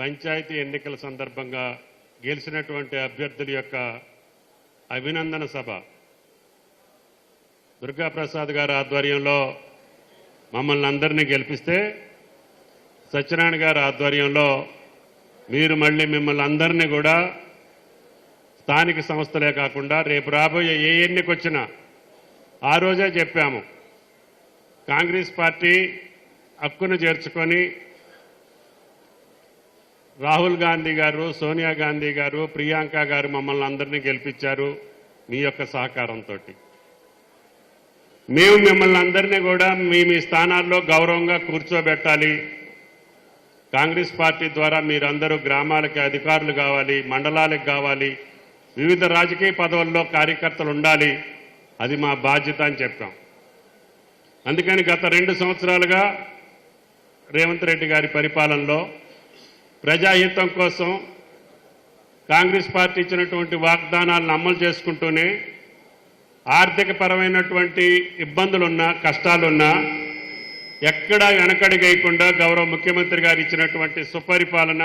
పంచాయతీ ఎన్నికల సందర్భంగా గెలిచినటువంటి అభ్యర్థుల యొక్క అభినందన సభ. దుర్గాప్రసాద్ గారి ఆధ్వర్యంలో మమ్మల్ని అందరినీ గెలిపిస్తే సత్యనారాయణ గారి ఆధ్వర్యంలో మీరు మళ్ళీ మిమ్మల్ని అందరినీ కూడా స్థానిక సంస్థలే కాకుండా రేపు రాబోయే ఏ ఎన్నిక వచ్చినా ఆ రోజే చెప్పాము. కాంగ్రెస్ పార్టీ హక్కును చేర్చుకొని రాహుల్ గాంధీ గారు సోనియా గాంధీ గారు ప్రియాంక గారు మమ్మల్ని అందరినీ గెలిపించారు మీ యొక్క సహకారంతో మేము మిమ్మల్ని అందరినీ కూడా మీ మీ స్థానాల్లో గౌరవంగా కూర్చోబెట్టాలి. కాంగ్రెస్ పార్టీ ద్వారా మీరందరూ గ్రామాలకి అధికారులు కావాలి మండలాలకు కావాలి వివిధ రాజకీయ పదవుల్లో కార్యకర్తలు ఉండాలి. అది మా బాధ్యత అని చెప్పాం. అందుకని గత రెండు సంవత్సరాలుగా రేవంత్ రెడ్డి గారి పరిపాలనలో ప్రజాహితం కోసం కాంగ్రెస్ పార్టీ ఇచ్చినటువంటి వాగ్దానాలను అమలు చేసుకుంటూనే ఆర్థిక పరమైనటువంటి ఇబ్బందులున్నా కష్టాలున్నా ఎక్కడా వెనకడిగేయకుండా గౌరవ ముఖ్యమంత్రి గారు ఇచ్చినటువంటి సుపరిపాలన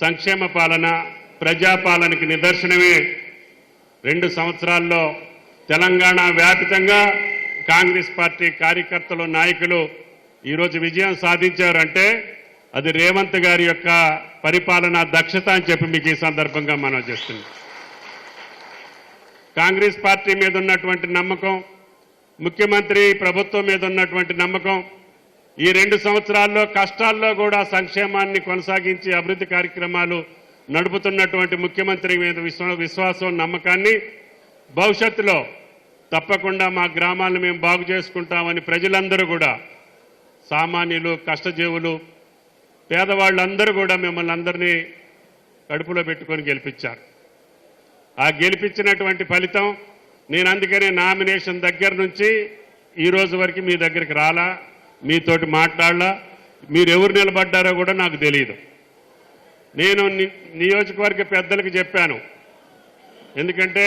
సంక్షేమ పాలన ప్రజాపాలనకి నిదర్శనమే. రెండు సంవత్సరాల్లో తెలంగాణ వ్యాపితంగా కాంగ్రెస్ పార్టీ కార్యకర్తలు నాయకులు ఈరోజు విజయం సాధించారంటే అది రేవంత్ గారి యొక్క పరిపాలన దక్షత అని చెప్పి మీకు ఈ సందర్భంగా మనం చేస్తున్నాం. కాంగ్రెస్ పార్టీ మీద ఉన్నటువంటి నమ్మకం ముఖ్యమంత్రి ప్రభుత్వం మీద ఉన్నటువంటి నమ్మకం ఈ రెండు సంవత్సరాల్లో కష్టాల్లో కూడా సంక్షేమాన్ని కొనసాగించి అభివృద్ధి కార్యక్రమాలు నడుపుతున్నటువంటి ముఖ్యమంత్రి మీద విశ్వాసం నమ్మకాన్ని భవిష్యత్తులో తప్పకుండా మా గ్రామాలను మేము బాగు చేసుకుంటామని ప్రజలందరూ కూడా సామాన్యులు కష్టజీవులు పేదవాళ్ళందరూ కూడా మిమ్మల్ని అందరినీ కడుపులో పెట్టుకొని గెలిపించారు. ఆ గెలిపించినటువంటి ఫలితం నేను అందుకనే నామినేషన్ దగ్గర నుంచి ఈ రోజు వరకు మీ దగ్గరికి రాలా మీతోటి మాట్లాడలా మీరు ఎవరు నిలబడ్డారో కూడా నాకు తెలియదు నేను ని- నియోజకవర్గ పెద్దలకు చెప్పాను. ఎందుకంటే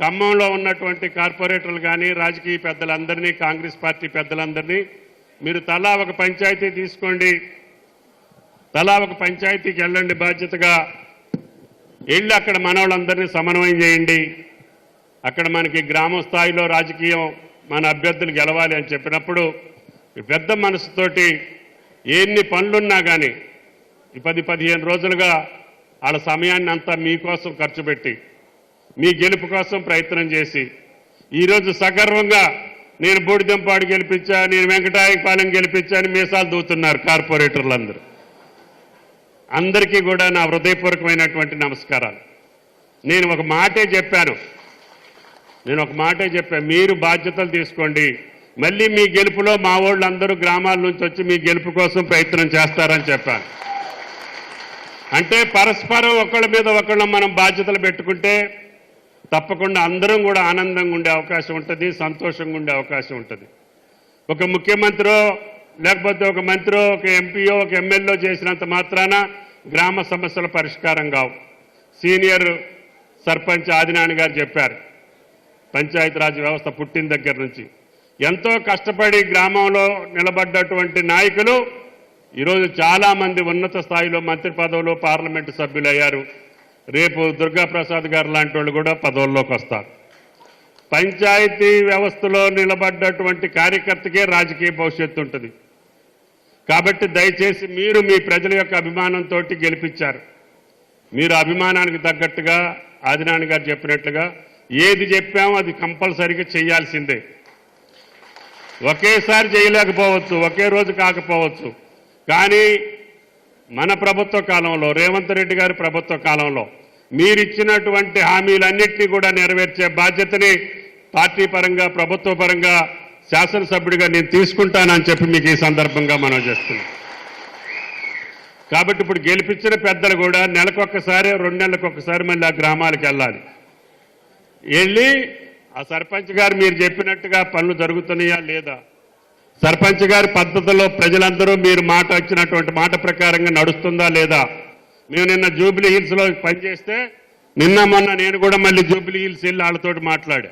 ఖమ్మంలో ఉన్నటువంటి కార్పొరేటర్లు కానీ రాజకీయ పెద్దలందరినీ కాంగ్రెస్ పార్టీ పెద్దలందరినీ మీరు తలా ఒక పంచాయతీ తీసుకోండి తలా ఒక పంచాయతీకి వెళ్ళండి బాధ్యతగా. వెళ్ళి అక్కడ మనవాళ్ళందరినీ సమన్వయం చేయండి. అక్కడ మనకి గ్రామ స్థాయిలో రాజకీయం మన అభ్యర్థులు గెలవాలి అని చెప్పినప్పుడు పెద్ద మనసుతోటి ఎన్ని పనులున్నా కానీ ఈ పది పదిహేను రోజులుగా వాళ్ళ సమయాన్ని అంతా మీకోసం ఖర్చు పెట్టి మీ గెలుపు కోసం ప్రయత్నం చేసి ఈరోజు సగర్వంగా నేను బూడిదెంపాడు గెలిపించా నేను వెంకటాయపాలెం గెలిపించా అని మీసాలు దూతున్నారు కార్పొరేటర్లందరూ. అందరికీ కూడా నా హృదయపూర్వకమైనటువంటి నమస్కారాలు. నేను ఒక మాటే చెప్పాను. నేను ఒక మాటే చెప్పాను మీరు బాధ్యతలు తీసుకోండి. మళ్ళీ మీ గెలుపులో మా వాళ్ళు అందరూ గ్రామాల నుంచి వచ్చి మీ గెలుపు కోసం ప్రయత్నం చేస్తారని చెప్పాను అంటే పరస్పరం ఒకళ్ళ మీద ఒకళ్ళం మనం బాధ్యతలు పెట్టుకుంటే తప్పకుండా అందరం కూడా ఆనందంగా ఉండే అవకాశం ఉంటుంది సంతోషంగా ఉండే అవకాశం ఉంటుంది. ఒక ముఖ్యమంత్రో లేకపోతే ఒక మంత్రో ఒక ఎంపీయో ఒక ఎమ్మెల్యే చేసినంత మాత్రాన గ్రామ సమస్యల పరిష్కారం కావు. సీనియర్ సర్పంచ్ ఆదినాని గారు చెప్పారు. పంచాయతీరాజ్ వ్యవస్థ పుట్టిన దగ్గర నుంచి. ఎంతో కష్టపడి గ్రామంలో నిలబడ్డటువంటి నాయకులు ఈరోజు చాలామంది ఉన్నత స్థాయిలో మంత్రి పదవులు పార్లమెంటు సభ్యులు అయ్యారు రేపు దుర్గాప్రసాద్ గారు లాంటి వాళ్ళు కూడా పదవుల్లోకి వస్తారు. పంచాయతీ వ్యవస్థలో నిలబడ్డటువంటి కార్యకర్తకే రాజకీయ భవిష్యత్తు ఉంటుంది. కాబట్టి దయచేసి మీరు మీ ప్రజల యొక్క అభిమానంతో గెలిపించారు. మీరు అభిమానానికి తగ్గట్టుగా ఆదినాని గారు చెప్పినట్లుగా ఏది చెప్పామో అది కంపల్సరీగా చేయాల్సిందే. ఒకేసారి చేయలేకపోవచ్చు ఒకే రోజు కాకపోవచ్చు. కానీ మన ప్రభుత్వ కాలంలో రేవంత్ రెడ్డి గారి ప్రభుత్వ కాలంలో మీరిచ్చినటువంటి హామీలన్నింటినీ కూడా నెరవేర్చే బాధ్యతని పార్టీ పరంగా ప్రభుత్వ పరంగా శాసనసభ్యుడిగా నేను తీసుకుంటానని చెప్పి మీకు ఈ సందర్భంగా మనం చేస్తున్నాం. కాబట్టి ఇప్పుడు గెలిపించిన పెద్దలు కూడా నెలకొకసారి రెండు నెలలకు ఒకసారి మళ్ళీ ఆ గ్రామాలకు వెళ్ళాలి. వెళ్ళి ఆ సర్పంచ్ గారు మీరు చెప్పినట్టుగా పనులు జరుగుతున్నాయా లేదా? సర్పంచ్ గారి పద్ధతిలో ప్రజలందరూ మీరు మాట వచ్చినటువంటి మాట ప్రకారంగా నడుస్తుందా లేదా? మేము నిన్న జూబ్లీ హిల్స్లో పనిచేస్తే నిన్న మొన్న నేను కూడా మళ్ళీ జూబ్లీ హిల్స్ వెళ్ళి వాళ్ళతోటి మాట్లాడా.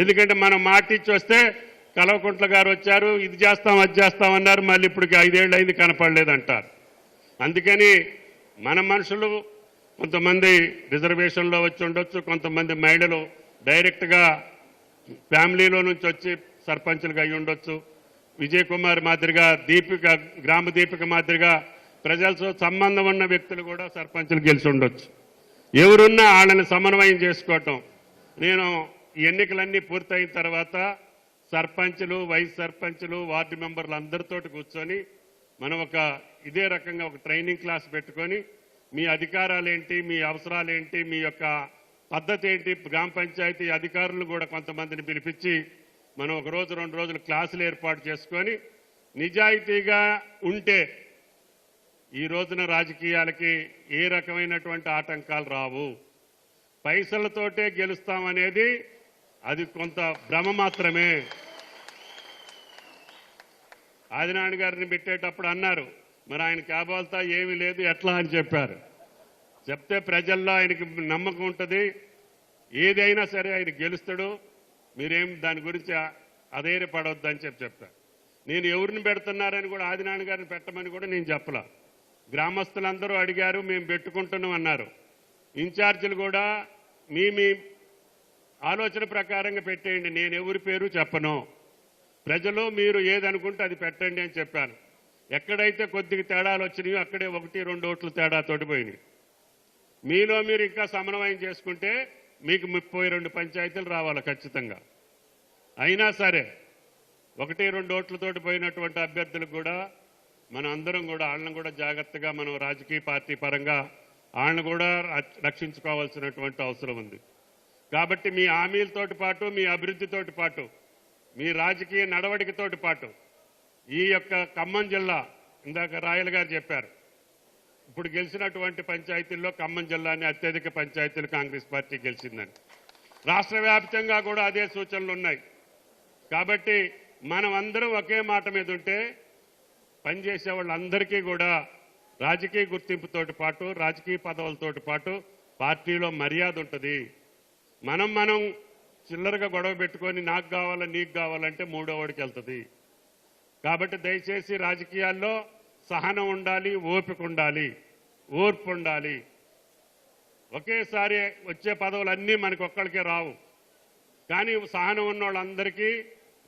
ఎందుకంటే మనం మాట ఇచ్చి వస్తే కలవకుంట్ల గారు వచ్చారు ఇది చేస్తాం అది చేస్తాం అన్నారు మళ్ళీ ఇప్పుడు ఐదేళ్ళు అయింది కనపడలేదంటారు. అందుకని మన మనుషులు కొంతమంది రిజర్వేషన్లో వచ్చి ఉండొచ్చు కొంతమంది మహిళలు డైరెక్ట్గా ఫ్యామిలీలో నుంచి వచ్చి సర్పంచులుగా అయి ఉండొచ్చు. విజయ్ కుమార్ మాదిరిగా దీపిక గ్రామ దీపిక మాదిరిగా ప్రజలతో సంబంధం ఉన్న వ్యక్తులు కూడా సర్పంచులు గెలిచి ఉండొచ్చు. ఎవరున్నా వాళ్ళని సమన్వయం చేసుకోవటం. నేను ఎన్నికలన్నీ పూర్తయిన తర్వాత సర్పంచులు వైస్ సర్పంచులు వార్డు మెంబర్లు అందరితోటి కూర్చొని మనం ఒక ఇదే రకంగా ఒక ట్రైనింగ్ క్లాస్ పెట్టుకొని మీ అధికారాలు ఏంటి మీ అవసరాలు ఏంటి మీ యొక్క పద్ధతి ఏంటి గ్రామ పంచాయతీ అధికారులు కూడా కొంతమందిని పిలిపించి మనం ఒక రోజు రెండు రోజులు క్లాసులు ఏర్పాటు చేసుకొని నిజాయితీగా ఉంటే ఈ రోజున రాజకీయాలకి ఏ రకమైనటువంటి ఆటంకాలు రావు. పైసలతోటే గెలుస్తామనేది అది కొంత భ్రమ మాత్రమే. ఆదినాయుడు గారిని పెట్టేటప్పుడు అన్నారు మరి ఆయన కాబోల్తా ఏమీ లేదు ఎట్లా? అని చెప్పారు. చెప్తే ప్రజల్లో ఆయనకి నమ్మకం ఉంటుంది. ఏదైనా సరే ఆయన గెలుస్తాడు. మీరేం దాని గురించి అధైర్యపడవద్దు అని చెప్పి చెప్తారు నేను ఎవరిని పెడుతున్నారని కూడా ఆదినాయుడు గారిని పెట్టమని కూడా నేను చెప్పలా. గ్రామస్తులందరూ అడిగారు మేము పెట్టుకుంటున్నాం అన్నారు. ఇన్ఛార్జీలు కూడా మీ మీ ఆలోచన ప్రకారంగా పెట్టేయండి. నేను ఎవరి పేరు చెప్పను. ప్రజలు మీరు ఏదనుకుంటే అది పెట్టండి అని చెప్పాను. ఎక్కడైతే కొద్దిగా తేడాలు వచ్చినాయో అక్కడే ఒకటి రెండు ఓట్ల తేడా తోటిపోయినాయి మీలో మీరు ఇంకా సమన్వయం చేసుకుంటే మీకు ముప్పై రెండు పంచాయతీలు రావాలి ఖచ్చితంగా. అయినా సరే ఒకటి రెండు ఓట్లతోటి పోయినటువంటి అభ్యర్థులకు కూడా మన అందరం కూడా వాళ్ళని కూడా జాగ్రత్తగా మనం రాజకీయ పార్టీ పరంగా వాళ్ళని కూడా రక్షించుకోవాల్సినటువంటి అవసరం ఉంది. కాబట్టి మీ హామీలతోటి పాటు మీ అభివృద్ధితోటి పాటు మీ రాజకీయ నడవడికతోటి పాటు ఈ యొక్క ఖమ్మం జిల్లా ఇందాక రాయల్ గారు చెప్పారు. ఇప్పుడు గెలిచినటువంటి పంచాయతీల్లో ఖమ్మం జిల్లాని అత్యధిక పంచాయతీలు కాంగ్రెస్ పార్టీ గెలిచిందని. రాష్ట్ర వ్యాప్తంగా కూడా అదే సూచనలు ఉన్నాయి. కాబట్టి మనం అందరం ఒకే మాట మీద ఉంటే పనిచేసే వాళ్ళందరికీ కూడా రాజకీయ గుర్తింపుతోటి పాటు రాజకీయ పదవులతోటి పాటు పార్టీలో మర్యాద ఉంటుంది. మనం మనం చిల్లరగా గొడవ పెట్టుకొని నాకు కావాలా నీకు కావాలంటే మూడోవాడికి వెళ్తుంది. కాబట్టి దయచేసి రాజకీయాల్లో సహనం ఉండాలి ఓపిక ఉండాలి ఓర్పు ఉండాలి. ఒకేసారి వచ్చే పదవులన్నీ మనకు ఒక్కడికే రావు. కానీ సహనం ఉన్న వాళ్ళందరికీ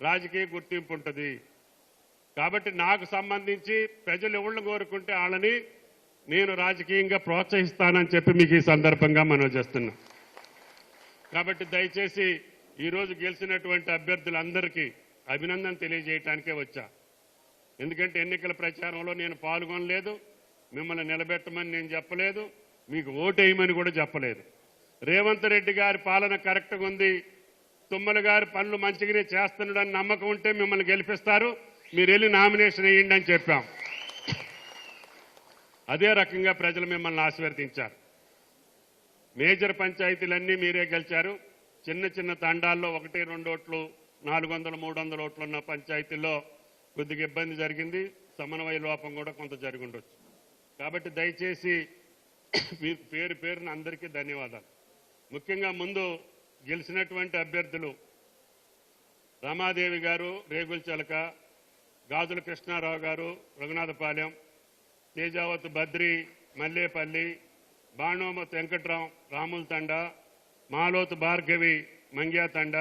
రాజకీయ గుర్తింపు ఉంటుంది. కాబట్టి నాకు సంబంధించి ప్రజలు ఎవరిని కోరుకుంటే వాళ్ళని నేను రాజకీయంగా ప్రోత్సహిస్తానని చెప్పి మీకు ఈ సందర్భంగా మనం చేస్తున్నాం. కాబట్టి దయచేసి ఈరోజు గెలిచినటువంటి అభ్యర్థులందరికీ అభినందన తెలియజేయటానికే వచ్చా. ఎందుకంటే ఎన్నికల ప్రచారంలో నేను పాల్గొనలేదు మిమ్మల్ని నిలబెట్టమని నేను చెప్పలేదు మీకు ఓటేయమని కూడా చెప్పలేదు. రేవంత్ రెడ్డి గారి పాలన కరెక్ట్గా ఉంది. తుమ్మల గారి పనులు మంచిగానే చేస్తున్నాడని నమ్మకం ఉంటే మిమ్మల్ని గెలిపిస్తారు. మీరు వెళ్ళి నామినేషన్ వేయండి అని చెప్పాం. అదే రకంగా ప్రజలు మిమ్మల్ని ఆశీర్వదించారు. మేజర్ పంచాయతీలన్నీ మీరే గెలిచారు. చిన్న చిన్న తండాల్లో ఒకటి రెండు ఓట్లు నాలుగు వందల మూడు వందల ఓట్లు ఉన్న పంచాయతీల్లో కొద్దిగా ఇబ్బంది జరిగింది. సమన్వయ లోపం కూడా కొంత జరిగి ఉండొచ్చు. కాబట్టి దయచేసి మీ పేరు పేరున అందరికీ ధన్యవాదాలు. ముఖ్యంగా ముందు గెలిచినటువంటి అభ్యర్థులు రమాదేవి గారు రేగుల చిలక గాజుల కృష్ణారావు గారు రఘునాథపాలెం తేజావత్ బద్రి మల్లేపల్లి బాణోమత్ వెంకట్రాం రాముల తండ మాలోత్ భార్గవి మంగ్యా తండ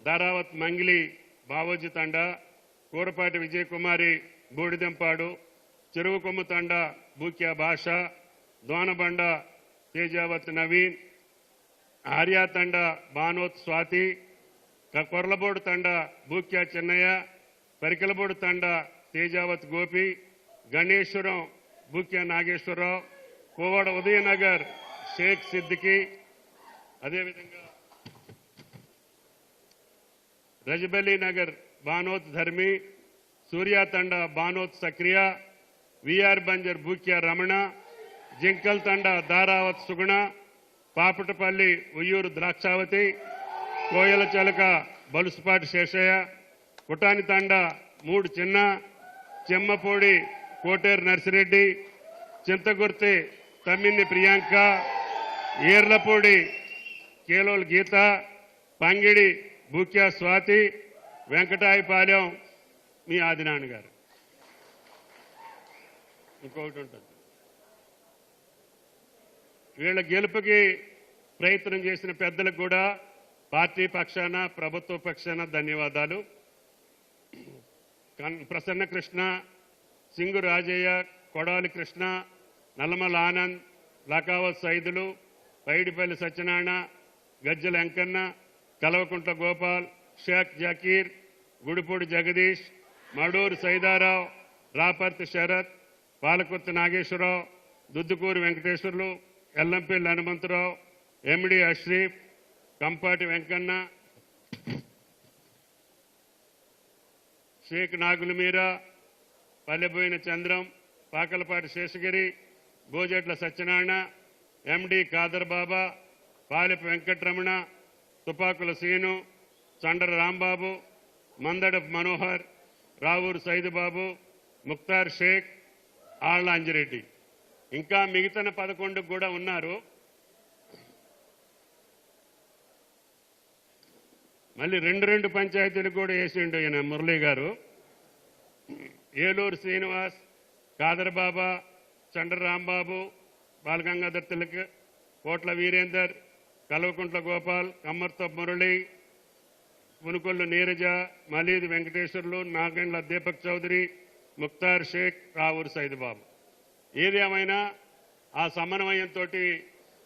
ధారావత్ మంగిలి బావోజీ తండ కూరపాటి విజయకుమారి బూడిదెంపాడు చెరువుకొమ్ము తండ బూక్యా భాష దోనబండ తేజావత్ నవీన్ ఆర్యా తండ బానోత్ స్వాతి క- కొర్లబోడు తండ బూక్యా చెన్నయ్య పరికలబోడు తండ తేజావత్ గోపి గణేశ్వరం బూక్యా నాగేశ్వరరావు కోవాడ ఉదయనగర్ షేక్ సిద్దికి అదేవిధంగా రజబలి నగర్ బానోత్ ధర్మి సూర్యాతండ బానోత్ సక్రియ విఆర్ బంజర్ బూక్యా రమణ జింకల్ తండ దారావత్ సుగుణ పాపటపల్లి ఉయ్యూరు ద్రాక్షావతి కోయల చలక బలుసుపాటి శేషయ్య కుటాని తండ మూడు చిన్న చెమ్మపూడి కోటేరు నర్సిరెడ్డి చింతగుర్తి తమ్మిన్ని ప్రియాంక ఏర్లపూడి కేలోల్ గీత పంగిడి బూక్యా స్వాతి వెంకటాయపాలెం మీ ఆదినాన్న గారు ఇంకొకటి ఉంటుంది. వీళ్ళ గెలుపుకి ప్రయత్నం చేసిన పెద్దలకు కూడా పార్టీ పక్షాన ప్రభుత్వ పక్షాన ధన్యవాదాలు. కన్- ప్రసన్న కృష్ణ సింగు రాజయ్య కొడాలి కృష్ణ నల్లమల ఆనంద్ లకావత్ సైదులు పైడిపల్లి సత్యనారాయణ గజ్జల వెంకన్న కలవకుంట్ల గోపాల్ షేక్ జకీర్ గుడిపూడి జగదీష్ మడూరు సైదారావు రాపర్తి శరత్ పాలకుర్తి నాగేశ్వరరావు దుద్దుకూరు వెంకటేశ్వర్లు ఎల్లంపల్లి హనుమంతరావు ఎండి అష్రీఫ్ కంపాటి వెంకన్న షేక్ నాగులమీర పల్లెపోయిన పల్లెబోయిన చంద్రం పాకలపాటి శేషగిరి గోజెట్ల సత్యనారాయణ ఎండి ఖాదర్ బాబా పాలిప వెంకటరమణ తుపాకుల సీను చండర రాంబాబు మందడపు మనోహర్ రావూరు సైదుబాబు ముక్తార్ షేక్ ఆళ్ళ అంజిరెడ్డి. ఇంకా మిగతా పదకొండు కూడా ఉన్నారు. మళ్ళీ రెండు రెండు పంచాయతీలు కూడా వేసిండు ఈయన మురళీ గారు. ఏలూరు శ్రీనివాస్ కాదర్బాబా చండ్ర రాంబాబు బాలగంగాధర్ తిలక్ కోట్ల వీరేందర్ కల్వకుంట్ల గోపాల్ కమ్మర్తో మురళి మునుకొల్లు నీరజ మలీద్ వెంకటేశ్వర్లు నాగండ్ల దీపక్ చౌదరి ముక్తార్ షేక్ రావూరు సైదుబాబు. ఏదేమైనా ఆ సమన్వయంతో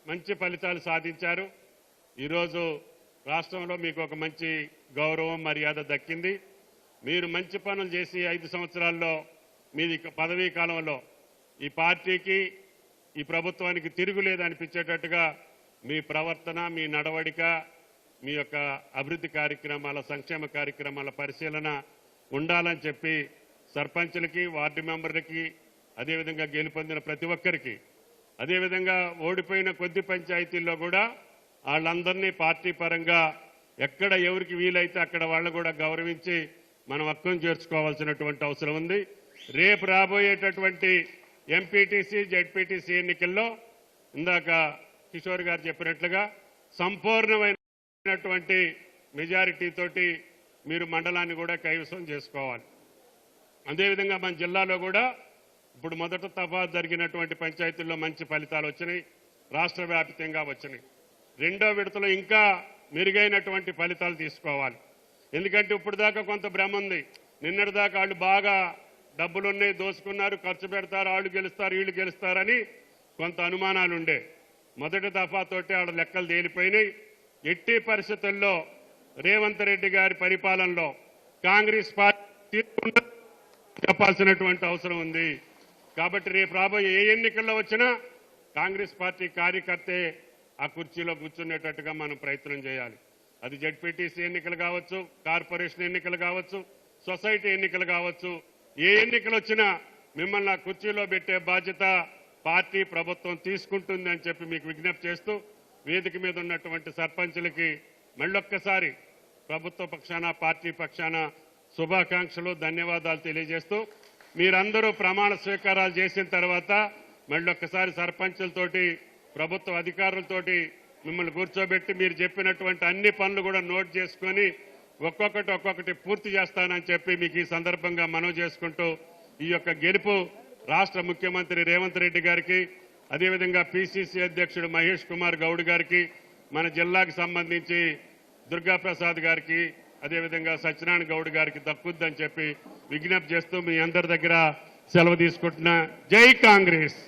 మంచి ఫలితాలు సాధించారు. ఈరోజు రాష్ట్రంలో మీకు ఒక మంచి గౌరవం మర్యాద దక్కింది. మీరు మంచి పనులు చేసి ఐదు సంవత్సరాల్లో మీది పదవీ కాలంలో ఈ పార్టీకి ఈ ప్రభుత్వానికి తిరుగులేదు అనిపించేటట్టుగా మీ ప్రవర్తన మీ నడవడిక మీ యొక్క అభివృద్ధి కార్యక్రమాల సంక్షేమ కార్యక్రమాల పరిశీలన ఉండాలని చెప్పి సర్పంచ్లకి వార్డు మెంబర్లకి అదేవిధంగా గెలుపొందిన ప్రతి ఒక్కరికి అదేవిధంగా ఓడిపోయిన కొద్ది పంచాయతీల్లో కూడా వాళ్ళందరినీ పార్టీ పరంగా ఎక్కడ ఎవరికి వీలైతే అక్కడ వాళ్ళు కూడా గౌరవించి మనం హక్కును చేర్చుకోవాల్సినటువంటి అవసరం ఉంది. రేపు రాబోయేటటువంటి ఎంపీటీసీ జెడ్పీటీసీ ఎన్నికల్లో ఇందాక కిషోర్ గారు చెప్పినట్లుగా సంపూర్ణమైనటువంటి మెజారిటీతోటి మీరు మండలాన్ని కూడా కైవసం చేసుకోవాలి. అదేవిధంగా మన జిల్లాలో కూడా ఇప్పుడు మొదట తఫా జరిగినటువంటి పంచాయతీల్లో మంచి ఫలితాలు వచ్చినాయి రాష్ట్ర వ్యాప్తంగా వచ్చినాయి. రెండో విడతలో ఇంకా మెరుగైనటువంటి ఫలితాలు తీసుకోవాలి. ఎందుకంటే ఇప్పుడు దాకా కొంత భ్రమ ఉంది. నిన్నటి దాకా వాళ్ళు బాగా డబ్బులున్నాయి దోసుకున్నారు ఖర్చు పెడతారు వాళ్ళు గెలుస్తారు వీళ్ళు గెలుస్తారని కొంత అనుమానాలు ఉండే మొదటి దఫాతోటి ఆడ లెక్కలు తేలిపోయినాయి. ఎట్టి పరిస్థితుల్లో రేవంత్ రెడ్డి గారి పరిపాలనలో కాంగ్రెస్ పార్టీ చెప్పాల్సినటువంటి అవసరం ఉంది. కాబట్టి రేపు రాబోయే ఏ ఎన్నికల్లో వచ్చినా కాంగ్రెస్ పార్టీ కార్యకర్తే ఆ కుర్చీలో కూర్చునేటట్టుగా మనం ప్రయత్నం చేయాలి. అది జడ్పీటీసీ ఎన్నికలు కావచ్చు కార్పొరేషన్ ఎన్నికలు కావచ్చు సొసైటీ ఎన్నికలు కావచ్చు ఏ ఎన్నికలు వచ్చినా మిమ్మల్ని కుర్చీలో పెట్టే బాధ్యత పార్టీ ప్రభుత్వం తీసుకుంటుంది అని చెప్పి మీకు విజ్ఞప్తి చేస్తూ వేదిక మీద ఉన్నటువంటి సర్పంచులకి మళ్ళొక్కసారి ప్రభుత్వ పక్షాన పార్టీ పక్షాన శుభాకాంక్షలు ధన్యవాదాలు తెలియజేస్తూ మీరందరూ ప్రమాణ స్వీకారాలు చేసిన తర్వాత మళ్ళొక్కసారి సర్పంచులతోటి ప్రభుత్వ అధికారులతోటి మిమ్మల్ని కూర్చోబెట్టి మీరు చెప్పినటువంటి అన్ని పనులు కూడా నోట్ చేసుకొని ఒక్కొక్కటి ఒక్కొక్కటి పూర్తి చేస్తానని చెప్పి మీకు ఈ సందర్భంగా మనవి చేసుకుంటూ ఈ యొక్క గెలుపు రాష్ట్ర ముఖ్యమంత్రి రేవంత్ రెడ్డి గారికి అదేవిధంగా పిసిసి అధ్యక్షుడు మహేష్ కుమార్ గౌడ్ గారికి మన జిల్లాకు సంబంధించి దుర్గాప్రసాద్ గారికి అదేవిధంగా సత్యనారాయణ గౌడ్ గారికి దక్కుద్దని చెప్పి విజ్ఞప్తి చేస్తూ మీ అందరి దగ్గర సెలవు తీసుకుంటున్నా. జై కాంగ్రెస్!